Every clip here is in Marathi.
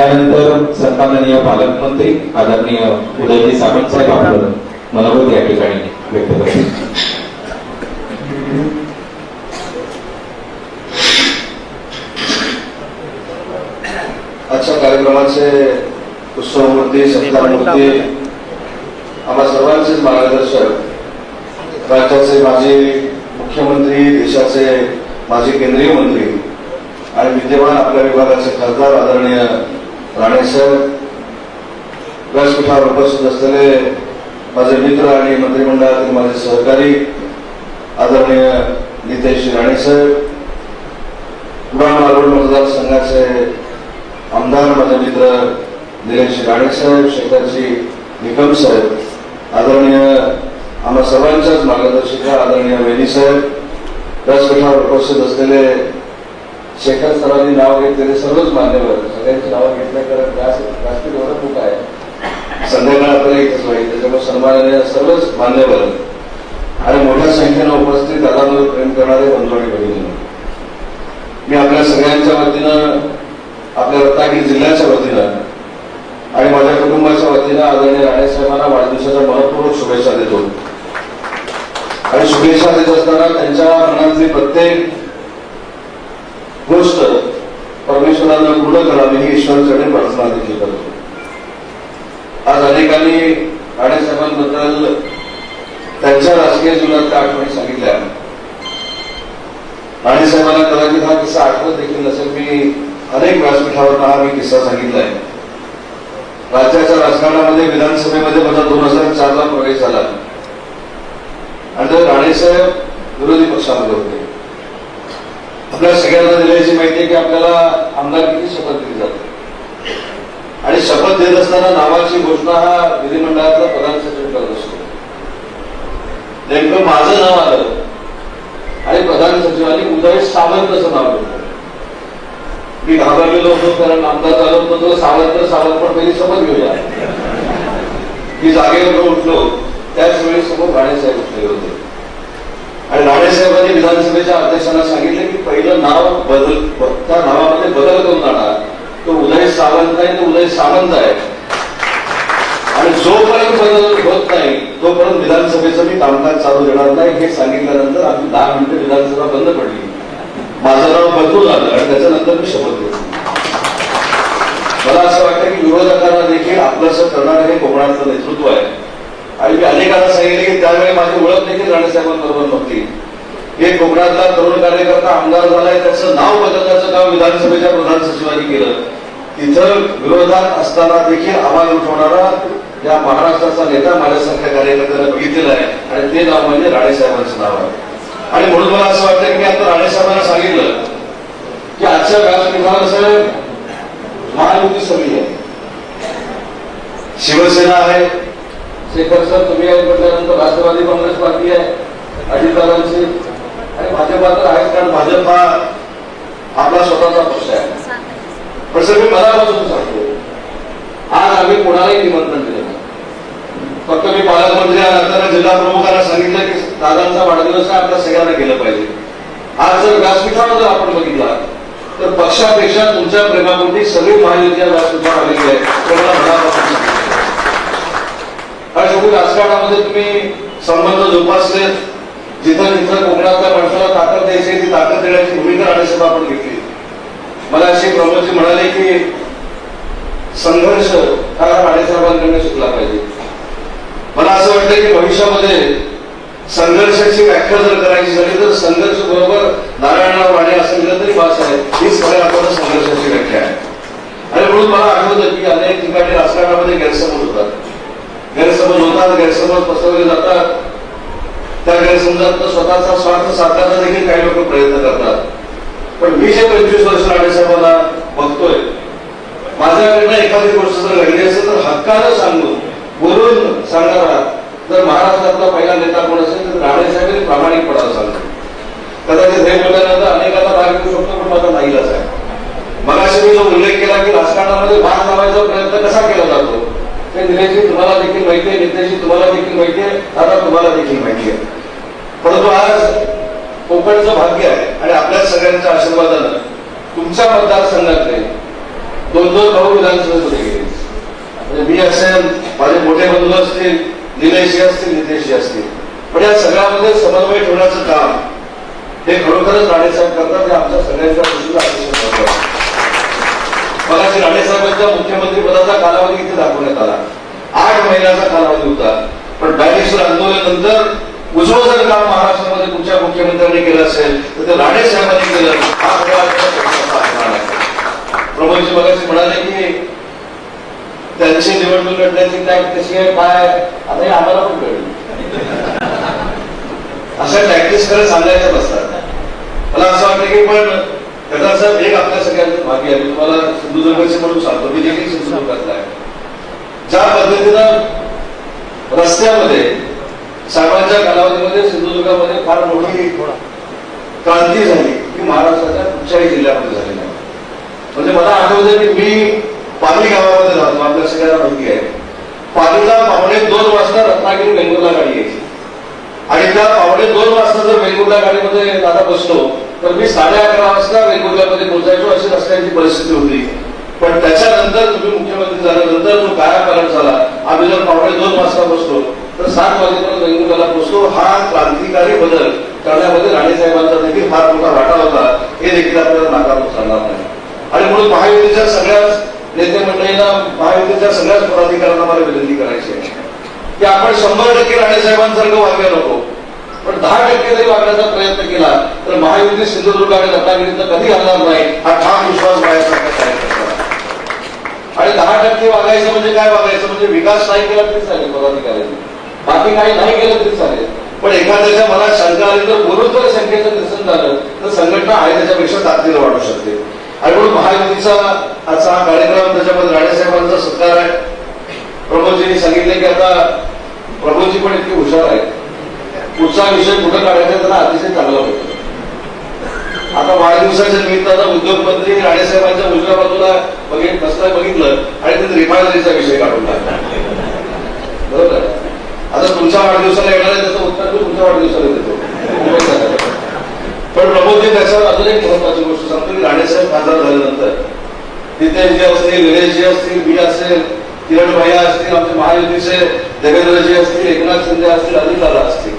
यानंतर सन्माननीय पालकमंत्री आदरणीय उदयजी सावंत साहेब आपलं मनोगत या ठिकाणी व्यक्त करतील. आजच्या कार्यक्रमाचे उत्सवमूर्ती सत्तामूर्ती आम्हा सर्वांचे मार्गदर्शक राज्याचे माजी मुख्यमंत्री देशाचे माजी केंद्रीय मंत्री आणि विद्यमान आपल्या विभागाचे खासदार आदरणीय राणे सर व्यासपीठावर उपस्थित असलेले माझे मित्र आणि मंत्रिमंडळातील माझे सहकारी आदरणीय नितेश राणेसाहेब सर मालवण मतदारसंघाचे आमदार माझे मित्र निलेश राणेसाहेब शेताजी निकम साहेब आदरणीय आम्हा सर्वांच्याच मार्गदर्शिका आदरणीय वेणी साहेब व्यासपीठावर उपस्थित असलेले शेखर सरांनी नाव घेतलेले सर्वच मान्यवर सगळ्यांची नावं घेतल्या कारण धोरण व्यासपीठ खूप आहे. संध्याकाळ आपल्याला होईल त्याच्यामुळे सन्माननीय सर्वच मान्यवर आणि मोठ्या संख्येनं उपस्थित दादांवर प्रेम करणारे बंधू बहिणी मी आपल्या सगळ्यांच्या वतीनं आपल्या रत्नागिरी जिल्ह्याच्या वतीनं आणि माझ्या कुटुंबाच्या वतीनं आदरणीय राणेसाहेबांना वाढदिवसाच्या मनपूर्वक शुभेच्छा देतो. आणि शुभेच्छा देत असताना त्यांच्या मनातली प्रत्येक गोष्ट परमेश्वरांना पूर्ण करावी ही ईश्वराकडे प्रार्थना देखील करतो. आज अनेकांनी राणेसाहेबांबद्दल त्यांच्या राजकीय जीवनातल्या आठवणी सांगितल्या. राणेसाहेबांना कदाचित हा किस्सा आठवत देखील नसेल मी अनेक व्यासपीठावर हा मी किस्सा सांगितलाय. राज्याच्या राजकारणामध्ये विधानसभेमध्ये माझा दोन हजार चारला प्रवेश झाला. आणि तर राणेसाहेब विरोधी पक्षामध्ये होते. आपल्या सगळ्यांना दिले की आपल्याला आमदारकीची शपथ दिली जाते. आणि शपथ देत असताना नावाची घोषणा हा विधिमंडळातला प्रधान सचिव करत असतो. नेमकं माझं नाव आलं आणि प्रधान सचिवांनी उदय सावंत असं नाव घेतलं. मी घाबरलेलो होतो कारण आमदार झालो होतो तो सावंत सावंत पण पहिली शपथ घेऊया. मी जागेवर उठलो त्याच वेळी समोर राणेसाहेब उठलेले होते. आणि राणेसाहेबांनी विधानसभेच्या अध्यक्षांना सांगितलं पहिलं नाव बदल त्या नावामध्ये बदल करून जाणार. तो उदय सावंत आहे तो उदय सावंत आहे. आणि जोपर्यंत बदल होत नाही तोपर्यंत विधानसभेचं मी कामकाज चालू देणार नाही हे सांगितल्यानंतर आम्ही दहा मिनिटं विधानसभा बंद पडली. माझं नाव बदलून झालं आणि त्याच्यानंतर मी शपथ घेतली. मला असं वाटतं की विरोधकांना देखील आपलंसं करणारं हे कोकणाचं नेतृत्व आहे. आणि मी अनेकांना सांगितले की त्यावेळी माझी ओळख देखील राणेसाहेबांबरोबर नव्हती. हे कोकणातला तरुण कार्यकर्ता आमदार झालाय त्याचं नाव बदलण्याचं काम विधानसभेच्या प्रधान सचिवांनी केलं. तिथं विरोधात असताना देखील आवाज उठवणारा या महाराष्ट्राचा नेता माझ्यासारख्या कार्यकर्त्याला बघितलेला आहे. आणि ते नाव म्हणजे राणेसाहेबांचं नाव आहे. आणि म्हणून मला असं वाटतं की आता राणेसाहेबांना सांगितलं की आजच्या व्यासपीठावर साहेब महायुती सगळी आहे. शिवसेना आहे. शेखर सर तुम्ही आहे म्हटल्यानंतर राष्ट्रवादी काँग्रेस पार्टी आहे. अजितदादांची आणि भाजपा तर आहेच कारण भाजप हा आपला स्वतःचा पक्ष आहे. पण सर मी मनापासून सांगतो. आज आम्ही कोणालाही निमंत्रण दिलं नाही. फक्त मी पालकमंत्री नंतर जिल्हा प्रमुखांना सांगितलं की दादांचा वाढदिवस आहे आपल्या सगळ्यांना गेलं पाहिजे. आज जर व्यासपीठावर जर आपण बघितला तर पक्षापेक्षा तुमच्या प्रेमापोटी सगळी महायुती व्यासपीठावर आलेली आहे कोणाला मनापासून सांगितलं. राजकारणामध्ये तुम्ही संबंध जोपासले जिथं जिथं कोकणातल्या माणसाला ताकद द्यायची ती ताकद देण्याची भूमिका राणेसाहेब आपण घेतली. मला अशी प्रमोदजी म्हणाले की संघर्ष हा राणेसाहेबांकडे शिकला पाहिजे. मला असं वाटतं की भविष्यामध्ये संघर्षाची व्याख्या जर करायची झाली तर संघर्ष बरोबर नारायणराव राणे असं दिलं तरी भास आहे हीच खऱ्या आपण संघर्षाची व्याख्या आहे. आणि म्हणून मला आठवतं की अनेक ठिकाणी राजकारणामध्ये गैरसमज होतात. गैरसमज होतात गैरसमज पसरवले जातात. त्या समजा स्वतःचा स्वार्थ साधण्याचा देखील काही लोक प्रयत्न करतात. पण मी जे पंचवीस वर्ष राणेसाहेबांना बघतोय माझ्याकडनं एखादी गोष्ट जर घडली असेल तर हक्कानं सांगून बोलून सांगणारा जर महाराष्ट्रातला पहिला नेता कोण असेल तर राणेसाहेबांनी प्रामाणिकपणा सांगतो कदाचित हे बोलल्यानंतर अनेकांना राग येऊ शकतो पण माझा नाहीलाच आहे. मगाशी मी जो उल्लेख केला की राजकारणामध्ये भाग लावायचा प्रयत्न कसा केला जातो ते निलेशजी तुम्हाला देखील माहिती आहे नितेशजी तुम्हाला देखील माहिती आहे दादा तुम्हाला देखील माहिती आहे. परंतु आज कोकणचं भाग्य आहे आणि आपल्या सगळ्यांच्या आशीर्वादानं तुमच्या मतदारसंघातले दोन दोन भाऊ विधानसभेमध्ये गेले म्हणजे मी असेल माझे मोठे बंधू असतील निलेशजी असतील नितेशजी असतील. पण या सगळ्यामध्ये समन्वय ठेवण्याचं काम हे खरोखरच राणेसाहेब करतात हे आमच्या सगळ्यांच्या दृष्टीला अतिशय महत्त्वाचं आहे. मगाशी राणेसाहेबांच्या मुख्यमंत्री पदाचा कालावधी इथे दाखवण्यात आला? आठ महिन्याचा कालावधी होता. पण बॅरिस्टर आंदोलनानंतर उजवं जर काम महाराष्ट्रामध्ये कुठच्या मुख्यमंत्र्यांनी केलं असेल तर ते राणेसाहेबांनी केलं हा प्रमोदजी मगाशी म्हणाले की त्यांची निवडणूक लढण्याची टॅक्ट कशी आहे काय आता हे आम्हाला पण कळलं. असं टॅक्टिस खरं सांगायचं नसतात मला असं वाटतं की पण त्याचा साहेब एक आपल्या सगळ्यांचं भाग्य आहे. मी तुम्हाला सिंधुदुर्गचे म्हणून सांगतो मी देखील सिंधुदुर्गातला आहे. ज्या पद्धतीनं रस्त्यामध्ये साहेबांच्या कालावधीमध्ये सिंधुदुर्गामध्ये फार मोठी क्रांती झाली की महाराष्ट्राच्या कुठच्याही जिल्ह्यामध्ये झाली म्हणजे मला आठवतं की मी पाली गावामध्ये राहतो आपल्या सगळ्यांना माहिती आहे. पालीला पावणे दोन वाजता रत्नागिरी वेंगुर्ला गाडी यायची. आणि त्या पावणे दोन वाजता जर वेंगुर्ला गाडीमध्ये दादा बसलो तर मी साडे अकरा वाजता वेंगुर्ल्यामध्ये पोहोचायचो अशी रस्त्यांची परिस्थिती होती. पण त्याच्यानंतर तुम्ही मुख्यमंत्री झाल्यानंतर जो कायापालट झाला आम्ही जर पावणे दोन वाजता बसलो तर सात वाजेपर्यंत वेंगुर्ल्याला हा क्रांतिकारी बदल करण्यामध्ये राणेसाहेबांचा देखील फार मोठा वाटा होता. हे देखील आपल्याला नाकारून चालणार नाही. आणि म्हणून महायुतीच्या सगळ्याच नेते मंडळींना महायुतीच्या सगळ्याच पदाधिकाऱ्यांना मला विनंती करायची आहे. की आपण शंभर टक्के राणेसाहेबांसारखं वागायला नको. पण दहा टक्के जरी वागण्याचा प्रयत्न केला तर महायुती सिंधुदुर्ग आणि रत्नागिरीचा कधी हलणार नाही हा ठाम विश्वास माझ्यासारख्या आणि दहा टक्के वागायचं म्हणजे काय? वागायचं म्हणजे विकास नाही केला तरी चालेल पदाधिकाऱ्यांनी. बाकी काही नाही केलं तरी चालेल. पण एखाद्याच्या मनात शंका आली तर बोलून जर शंकेचं निरसन झालं तर संघटना आहे त्याच्यापेक्षा ताकदीनं वाढू शकते. आणि म्हणून महायुतीचा आजचा हा कार्यक्रम त्याच्यामध्ये राणेसाहेबांचा सत्कार आहे. प्रभूजींनी सांगितले की आता प्रभूजी पण इतके हुशार आहेत. पुढचा विषय कुठं काढायचा त्यांना अतिशय चांगला होतो आता वाढदिवसाच्या निमित्तानं उद्योगमंत्री राणेसाहेबांच्या उजव्या बाजूला बघित बसला बघितलं आणि तिथे रिफायनरीचा विषय काढून टाकला. आता तुमच्या वाढदिवसाला येणार आहे त्याचं उत्तर मी तुमच्या वाढदिवसाला देतो पण प्रमोदजी त्याच्यावर अजून एक महत्वाची गोष्ट सांगतो की राणेसाहेब खासदार झाल्यानंतर नितेशजी असतील निलेशजी असतील मी असेल किरण भैया असतील आमचे महायुतीचे देवेंद्रजी असतील एकनाथ शिंदे असतील अजित दादा असतील.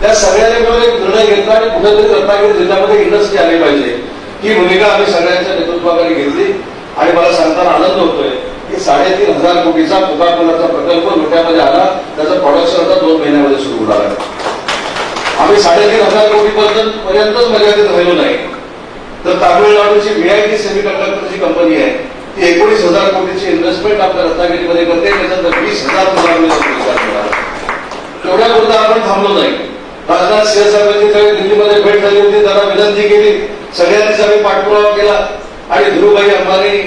त्या सगळ्यांनी मिळून एक निर्णय घेतला आणि कुठेतरी रत्नागिरी जिल्ह्यामध्ये इंडस्ट्री आली पाहिजे. ही भूमिका आम्ही सगळ्यांच्या नेतृत्वाखाली घेतली. आणि मला सांगताना आनंद होतोय. की साडेतीन हजार कोटीचा कोकाकोलाचा प्रकल्प लोट्यामध्ये आला त्याचं प्रोडक्शन आता दोन महिन्यामध्ये सुरू होणार आहे. आम्ही साडेतीन हजार कोटी पर्यंत पर्यंतच मर्यादित राहिलो नाही. तर तामिळनाडूची व्हीआयटी सेमीकंडक्टरची कंपनी आहे ती एकोणीस हजार कोटीची इन्व्हेस्टमेंट आपल्या रत्नागिरीमध्ये करते त्याच्यात वीस हजार तेवढ्या पुरता आपण थांबलो नाही. राजनाथ सिंह साहेबांची दिल्लीमध्ये भेट झाली होती त्यांना विनंती केली. सगळ्यांनीच आम्ही पाठपुरावा केला. आणि धीरूभाई अंबानी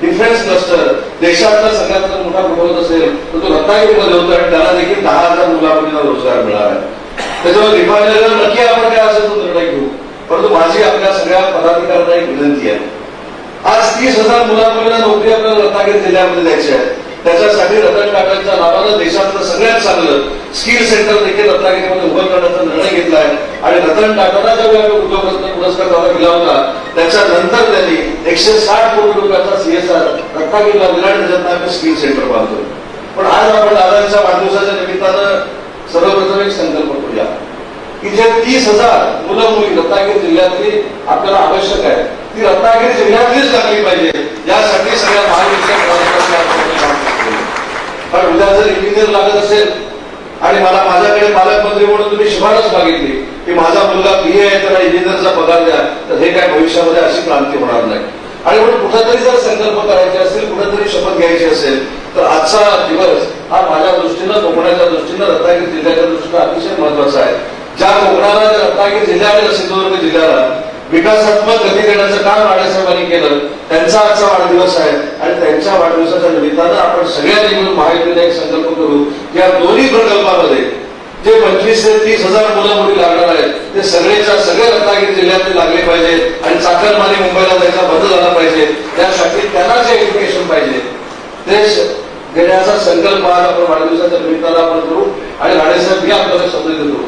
डिफेन्स क्लस्टर देशातला सगळ्यात जर मोठा प्रकल्प असेल तर तो रत्नागिरीमध्ये होता आणि त्याला देखील दहा हजार मुलामुलींना रोजगार मिळाला आहे. त्याच्यामुळे रिफायनरीला नक्की आपण काय असेल तो निर्णय घेऊ? परंतु माझी आपल्या सगळ्या पदाधिकाऱ्यांना एक विनंती आहे. आज तीस हजार मुला नोकरी आपल्याला रत्नागिरी जिल्ह्यामध्ये द्यायची आहे. त्याच्यासाठी रतन टाटांच्या नावानं देशातलं सगळ्यात चांगलं स्किल सेंटर देखील रत्नागिरीमध्ये उभं करण्याचा निर्णय घेतला आहे. आणि रतन टाटाला ज्यावेळी उद्योगरत्न पुरस्कार त्याला दिला होता त्याच्यानंतर त्यांनी एकशे साठ कोटी रुपयाचा सीएसआर रत्नागिरीला दिला आणि त्याच्यात आम्ही स्किल सेंटर बांधतो पण आज आपण दादांच्या वाढदिवसाच्या निमित्तानं सर्वप्रथम एक संकल्प करूया की जे तीस हजार मुलं मुली रत्नागिरी जिल्ह्यातली आपल्याला आवश्यक आहे ती रत्नागिरी जिल्ह्यातलीच लागली पाहिजे. यासाठी सगळ्या महाविद्यालय पण उद्या जर इंजिनियर लागत असेल आणि मला माझ्याकडे पालकमंत्री म्हणून तुम्ही शिफारस मागितली. की माझा मुलगा बी आहे त्याला इंजिनियरचा पगार द्या तर हे काय भविष्यामध्ये अशी क्रांती होणार नाही. आणि म्हणून कुठेतरी जर संकल्प करायचे असेल कुठेतरी शपथ घ्यायची असेल तर आजचा दिवस हा माझ्या दृष्टीनं कोकणाच्या दृष्टीनं रत्नागिरी जिल्ह्याच्या दृष्टीनं अतिशय महत्त्वाचा आहे. ज्या कोकणाला रत्नागिरी रत्नागिरी आणि सिंधुदुर्ग जिल्ह्याला विकासात्मक गती देण्याचं काम राणेसाहेबांनी केलं त्यांचा आजचा वाढदिवस आहे. आणि त्यांच्या वाढदिवसाच्या निमित्तानं आपण सगळ्यांनी मिळून महायुतीने एक संकल्प या दोन्ही प्रकल्पामध्ये जे पंचवीस ते तीस हजार मुलं मुली लागणार आहेत ते सगळेच्या सगळे रत्नागिरी जिल्ह्यातले लागले पाहिजे आणि चाकरमानी मुंबईला जायचा बंद झाला पाहिजे. त्यासाठी त्यांना जे एज्युकेशन पाहिजे ते देण्याचा संकल्प आज आपण वाढदिवसाच्या निमित्ताला आपण करू आणि राणेसाहेब मी आपल्याला शब्द देतो.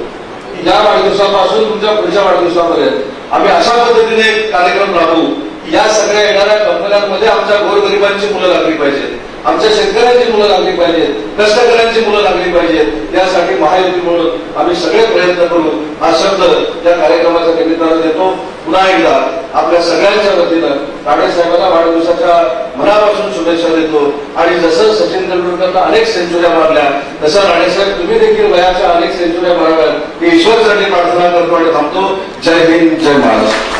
की या वाढदिवसापासून तुमच्या पुढच्या वाढदिवसापर्यंत आम्ही अशा पद्धतीने कार्यक्रम राबवू या सगळ्या येणाऱ्या कंपन्यांमध्ये आमच्या गोरगरिबांची मुलं लागली पाहिजेत. आमच्या शेतकऱ्यांची मुलं लागली पाहिजेत कष्टकऱ्यांची मुलं लागली पाहिजेत. यासाठी महायुती म्हणून आम्ही सगळे प्रयत्न करू. हा शब्द या कार्यक्रमाच्या निमित्तानं देतो. पुन्हा एकदा आपल्या सगळ्यांच्या वतीनं काळे साहेबांना वाढदिवसाच्या मनापासून शुभेच्छा देतो. आणि जसं सचिन तेंडुलकरनं अनेक सेंचुऱ्या मारल्या तसं राणेसाहेब तुम्ही देखील वयाच्या अनेक सेंचुऱ्या माराव्यात. ही ईश्वरसाठी प्रार्थना करतो आणि थांबतो. जय हिंद जय महाराष्ट्र.